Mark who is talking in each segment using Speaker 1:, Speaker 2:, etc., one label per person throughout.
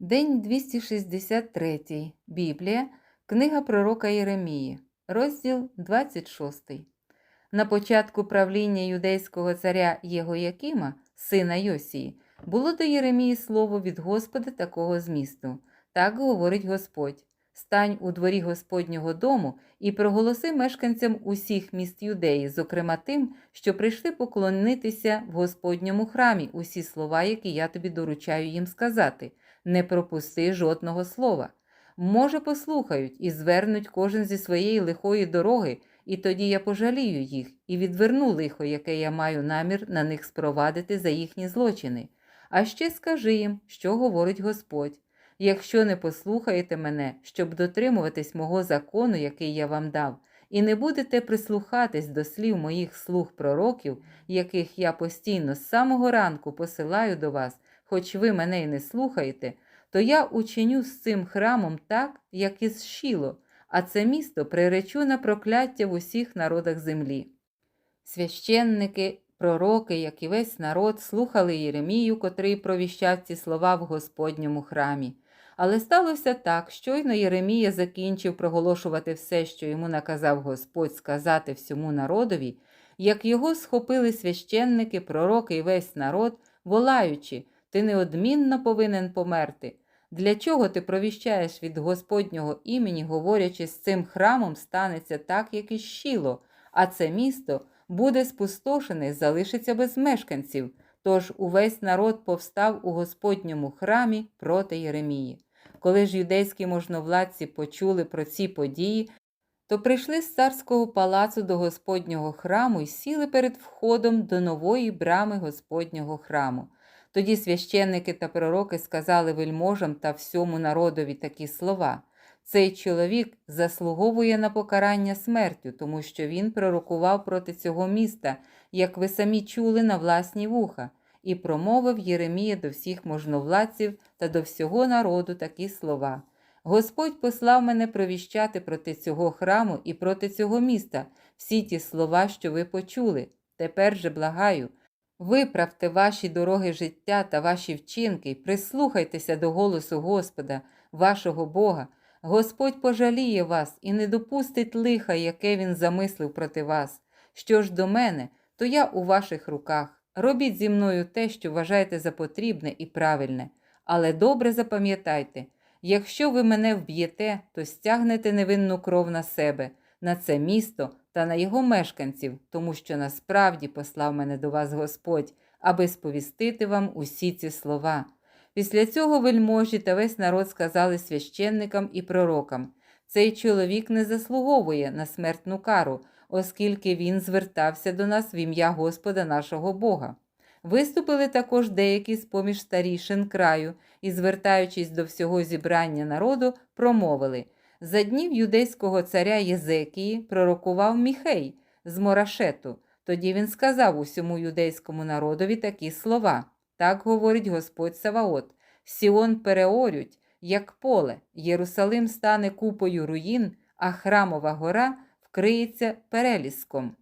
Speaker 1: День 263. Біблія. Книга пророка Єремії. Розділ 26. На початку правління юдейського царя Єгоякима, сина Йосії, було до Єремії слово від Господа такого змісту. Так говорить Господь: Стань у дворі Господнього дому і проголоси мешканцям усіх міст Юдеї, зокрема тим, що прийшли поклонитися в Господньому храмі, усі слова, які я тобі доручаю їм сказати не пропусти жодного слова. Може, послухають і звернуть кожен зі своєї лихої дороги, і тоді я пожалію їх і відверну лихо, яке я маю намір на них спровадити за їхні злочини. А ще скажи їм, що говорить Господь. Якщо не послухаєте мене, щоб дотримуватись мого закону, який я вам дав, і не будете прислухатись до слів моїх слуг пророків, яких я постійно з самого ранку посилаю до вас, хоч ви мене й не слухаєте, то я учиню з цим храмом так, як і з Шіло, а це місто приречу на прокляття в усіх народах землі. Священники, пророки, як і весь народ, слухали Єремію, котрий провіщав ці слова в Господньому храмі. Але сталося так, щойно Єремія закінчив проголошувати все, що йому наказав Господь сказати всьому народові, як його схопили священники, пророки і весь народ, волаючи, ти неодмінно повинен померти. Для чого ти провіщаєш від Господнього імені, говорячи, з цим храмом станеться так, як і щіло, а це місто буде спустошене, залишиться без мешканців. Тож увесь народ повстав у Господньому храмі проти Єремії. Коли ж юдейські можновладці почули про ці події, то прийшли з царського палацу до Господнього храму і сіли перед входом до нової брами Господнього храму. Тоді священники та пророки сказали вельможам та всьому народові такі слова. Цей чоловік заслуговує на покарання смертю, тому що він пророкував проти цього міста, як ви самі чули на власні вуха, і промовив Єремія до всіх можновладців та до всього народу такі слова. Господь послав мене провіщати проти цього храму і проти цього міста всі ті слова, що ви почули. Тепер же благаю. Виправте ваші дороги життя та ваші вчинки, прислухайтеся до голосу Господа, вашого Бога. Господь пожаліє вас і не допустить лиха, яке Він замислив проти вас. Що ж до мене, то я у ваших руках. Робіть зі мною те, що вважаєте за потрібне і правильне. Але добре запам'ятайте, якщо ви мене вб'єте, то стягнете невинну кров на себе, на це місто та на його мешканців, тому що насправді послав мене до вас Господь, аби сповістити вам усі ці слова. Після цього вельможі та весь народ сказали священникам і пророкам: цей чоловік не заслуговує на смертну кару, оскільки він звертався до нас в ім'я Господа нашого Бога. Виступили також деякі з поміж старішин краю і, звертаючись до всього зібрання народу, промовили за днів юдейського царя Єзекії пророкував Міхей з Морашету. Тоді він сказав усьому юдейському народові такі слова. Так говорить Господь Саваот: Сіон переорють, як поле, Єрусалим стане купою руїн, а храмова гора вкриється переліском.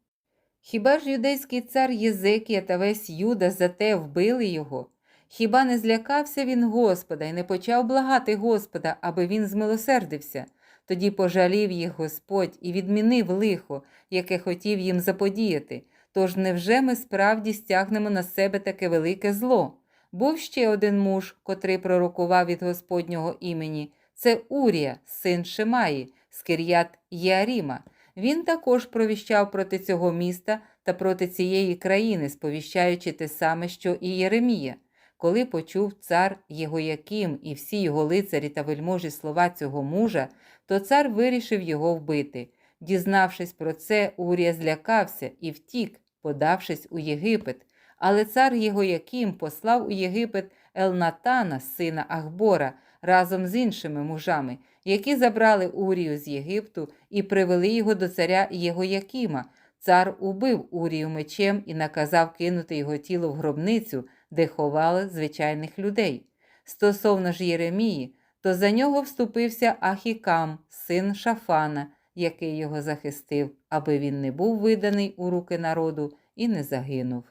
Speaker 1: Хіба ж юдейський цар Єзекія та весь Юда за те вбили його? Хіба не злякався він Господа і не почав благати Господа, аби він змилосердився? Тоді пожалів їх Господь і відмінив лихо, яке хотів їм заподіяти. Тож невже ми справді стягнемо на себе таке велике зло? Був ще один муж, котрий пророкував від Господнього імені. Це Урія, син Шимаї, з Кир'ят Єаріма. Він також провіщав проти цього міста та проти цієї країни, сповіщаючи те саме, що і Єремія. Коли почув цар Єгояким і всі його лицарі та вельможі слова цього мужа, то цар вирішив його вбити. Дізнавшись про це, Урія злякався і втік, подавшись у Єгипет. Але цар Єгояким послав у Єгипет Елнатана, сина Ахбора, разом з іншими мужами, які забрали Урію з Єгипту і привели його до царя Єгоякима. Цар убив Урію мечем і наказав кинути його тіло в гробницю, де ховали звичайних людей. Стосовно ж Єремії, то за нього вступився Ахікам, син Шафана, який його захистив, аби він не був виданий у руки народу і не загинув.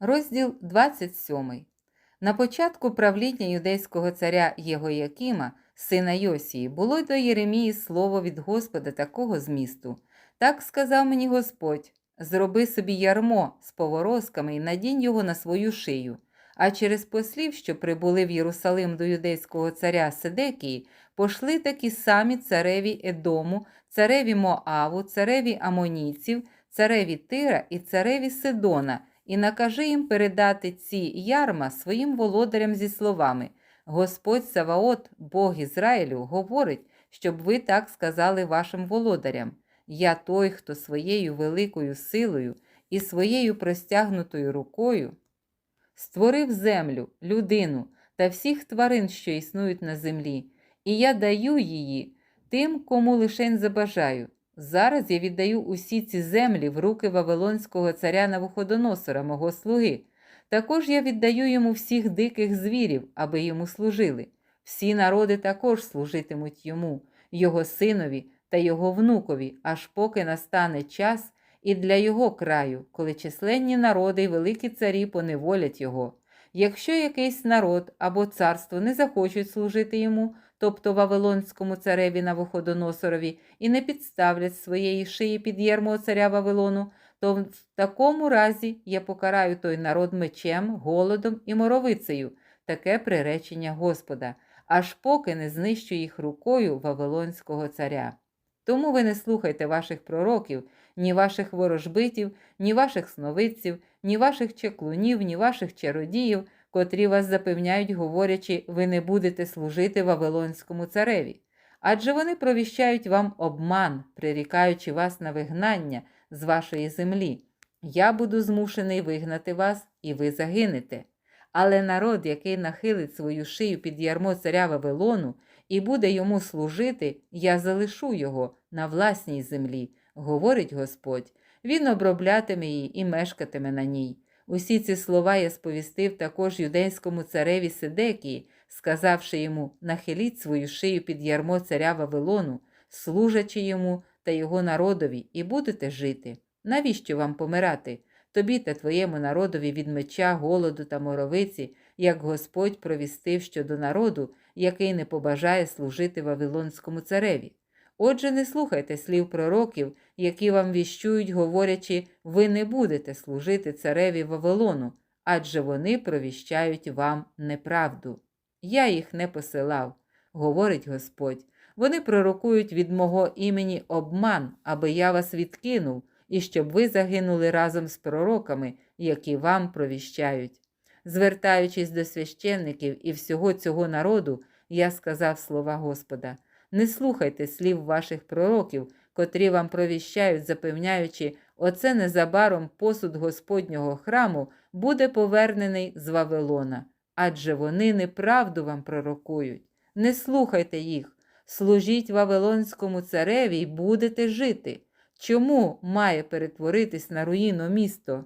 Speaker 1: Розділ 27 На початку правління юдейського царя Єгоякима, сина Йосії, було до Єремії слово від Господа такого змісту. Так сказав мені Господь: зроби собі ярмо з поворозками і надінь його на свою шию. А через послів, що прибули в Єрусалим до юдейського царя Седекії, пошли такі самі цареві Едому, цареві Моаву, цареві Амонійців, цареві Тира і цареві Сидона, і накажи їм передати ці ярма своїм володарям зі словами: Господь Саваот, Бог Ізраїлю, говорить, щоб ви так сказали вашим володарям: Я той, хто своєю великою силою і своєю простягнутою рукою створив землю, людину та всіх тварин, що існують на землі, і я даю її тим, кому лишень забажаю. Зараз я віддаю усі ці землі в руки Вавилонського царя Навуходоносора, мого слуги. Також я віддаю йому всіх диких звірів, аби йому служили. Всі народи також служитимуть йому, його синові та його внукові, аж поки настане час і для його краю, коли численні народи й великі царі поневолять його. Якщо якийсь народ або царство не захочуть служити йому, тобто Вавилонському цареві Навуходоносорові, і не підставлять своєї шиї під ярмо царя Вавилону, то в такому разі я покараю той народ мечем, голодом і моровицею, таке приречення Господа, аж поки не знищу їх рукою Вавилонського царя. Тому ви не слухайте ваших пророків, ні ваших ворожбитів, ні ваших сновидців, ні ваших чеклунів, ні ваших чародіїв, котрі вас запевняють, говорячи, ви не будете служити Вавилонському цареві. Адже вони провіщають вам обман, прирікаючи вас на вигнання з вашої землі. Я буду змушений вигнати вас, і ви загинете. Але народ, який нахилить свою шию під ярмо царя Вавилону і буде йому служити, я залишу його на власній землі, говорить Господь. Він оброблятиме її і мешкатиме на ній. Усі ці слова я сповістив також юдейському цареві Сидекії, сказавши йому нахиліть свою шию під ярмо царя Вавилону, служачи йому та його народові, і будете жити. Навіщо вам помирати? Тобі та твоєму народові від меча, голоду та моровиці, як Господь провістив щодо народу, який не побажає служити Вавилонському цареві. Отже, не слухайте слів пророків, які вам віщують, говорячи, ви не будете служити цареві Вавилону, адже вони провіщають вам неправду. Я їх не посилав, говорить Господь. Вони пророкують від мого імені обман, аби я вас відкинув, і щоб ви загинули разом з пророками, які вам провіщають. Звертаючись до священників і всього цього народу, я сказав слова Господа. Не слухайте слів ваших пророків, котрі вам провіщають, запевняючи, оце незабаром посуд Господнього храму буде повернений з Вавилона, адже вони неправду вам пророкують. Не слухайте їх, служіть Вавилонському цареві й будете жити. Чому має перетворитись на руїну місто?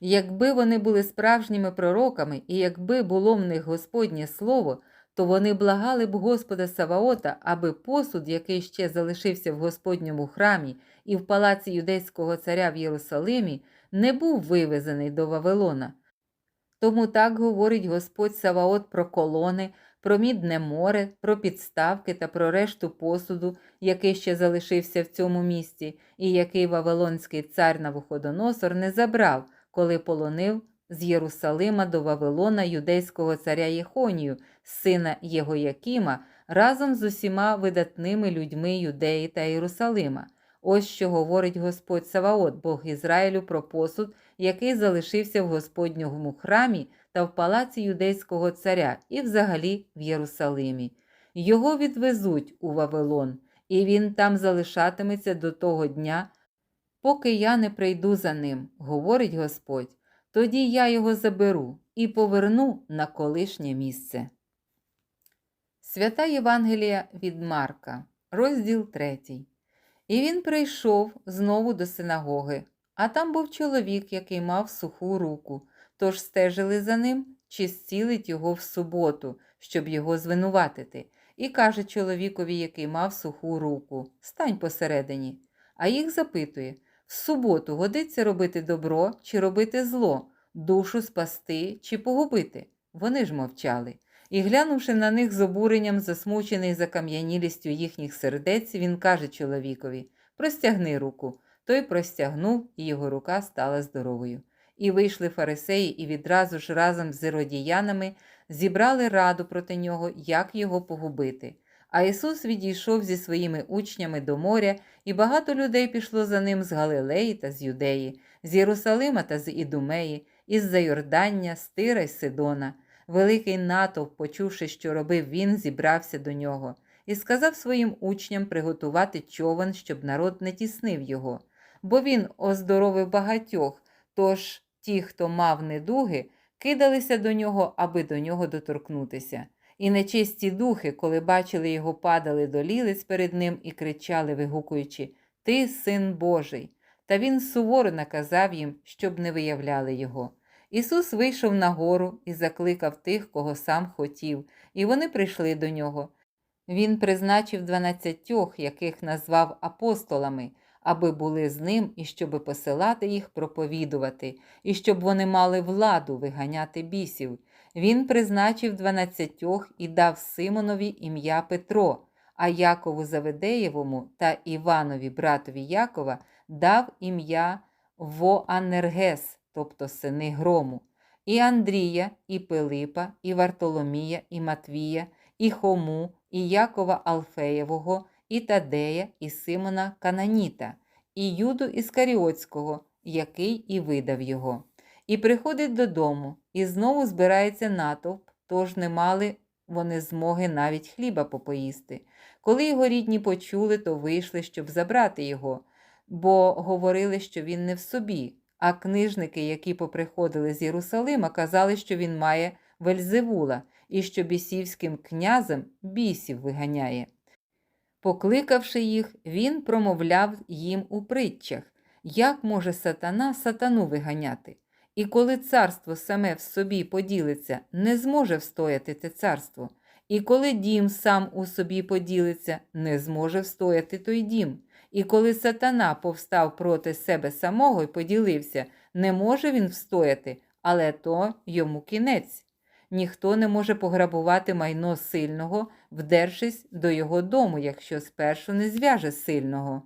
Speaker 1: Якби вони були справжніми пророками, і якби було в них Господнє Слово, то вони благали б Господа Саваота, аби посуд, який ще залишився в Господньому храмі і в палаці юдейського царя в Єрусалимі, не був вивезений до Вавилона. Тому так говорить Господь Саваот про колони, про мідне море, про підставки та про решту посуду, який ще залишився в цьому місті, і який Вавилонський цар Навуходоносор не забрав, коли полонив з Єрусалима до Вавилона юдейського царя Єхонію, сина Єгоякіма, разом з усіма видатними людьми Юдеї та Єрусалима. Ось що говорить Господь Саваот, Бог Ізраїлю, про посуд, який залишився в Господньому храмі та в палаці юдейського царя і взагалі в Єрусалимі. Його відвезуть у Вавилон, і він там залишатиметься до того дня, поки я не прийду за ним, говорить Господь. Тоді я його заберу і поверну на колишнє місце. Свята Євангелія від Марка, розділ 3. І він прийшов знову до синагоги, а там був чоловік, який мав суху руку, тож стежили за ним, чи зцілить його в суботу, щоб його звинуватити, і каже чоловікові, який мав суху руку: Стань посередині. А їх запитує в суботу годиться робити добро чи робити зло, душу спасти чи погубити. Вони ж мовчали. І, глянувши на них з обуренням, засмучений закам'янілістю їхніх сердець, він каже чоловікові Простягни руку. Той простягнув, і його рука стала здоровою. І вийшли фарисеї, і відразу ж разом з іродіянами зібрали раду проти нього, як його погубити. А Ісус відійшов зі своїми учнями до моря, і багато людей пішло за ним з Галилеї та з Юдеї, з Єрусалима та з Ідумеї, із Зайордання, з Тира й Сидона. Великий натовп, почувши, що робив він, зібрався до нього, і сказав своїм учням приготувати човен, щоб народ не тіснив його. Бо він оздоровив багатьох, тож ті, хто мав недуги, кидалися до нього, аби до нього доторкнутися. І нечисті духи, коли бачили його, падали до лілиць перед ним і кричали, вигукуючи Ти син Божий. Та він суворо наказав їм, щоб не виявляли його. Ісус вийшов на гору і закликав тих, кого сам хотів, і вони прийшли до нього. Він призначив дванадцятьох, яких назвав апостолами, аби були з ним і щоб посилати їх проповідувати, і щоб вони мали владу виганяти бісів. Він призначив дванадцятьох і дав Симонові ім'я Петро, а Якову Заведеєвому та Іванові, братові Якова, дав ім'я Воанергес, тобто сини грому, і Андрія, і Пилипа, і Вартоломія, і Матвія, і Хому, і Якова Алфеєвого, і Тадея, і Симона Кананіта, і Юду Іскаріотського, який і видав його. І приходить додому, і знову збирається натовп, тож не мали вони змоги навіть хліба попоїсти. Коли його рідні почули, то вийшли, щоб забрати його, бо говорили, що він не в собі. А книжники, які поприходили з Єрусалима, казали, що він має Вельзевула і що бісівським князем бісів виганяє. Покликавши їх, він промовляв їм у притчах, як може сатана сатану виганяти. І коли царство саме в собі поділиться, не зможе встояти те царство. І коли дім сам у собі поділиться, не зможе встояти той дім. І коли сатана повстав проти себе самого і поділився, не може він встояти, але то йому кінець. Ніхто не може пограбувати майно сильного, вдершись до його дому, якщо спершу не зв'яже сильного.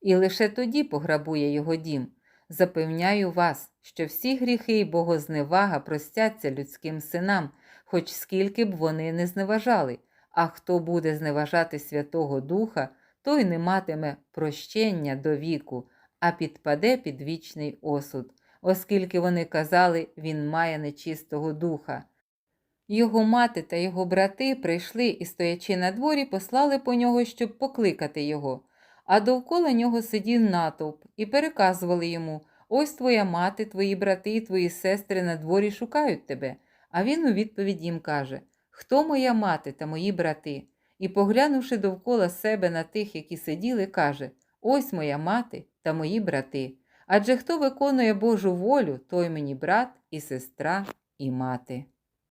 Speaker 1: І лише тоді пограбує його дім. Запевняю вас, що всі гріхи й богозневага простяться людським синам, хоч скільки б вони не зневажали, а хто буде зневажати Святого Духа, той не матиме прощення до віку, а підпаде під вічний осуд, оскільки вони казали, він має нечистого духа. Його мати та його брати прийшли і, стоячи на дворі, послали по нього, щоб покликати його. А довкола нього сидів натовп і переказували йому ось твоя мати, твої брати і твої сестри на дворі шукають тебе. А він у відповідь їм каже Хто моя мати та мої брати? І, поглянувши довкола себе на тих, які сиділи, каже Ось моя мати та мої брати. Адже хто виконує Божу волю, той мені брат і сестра і мати.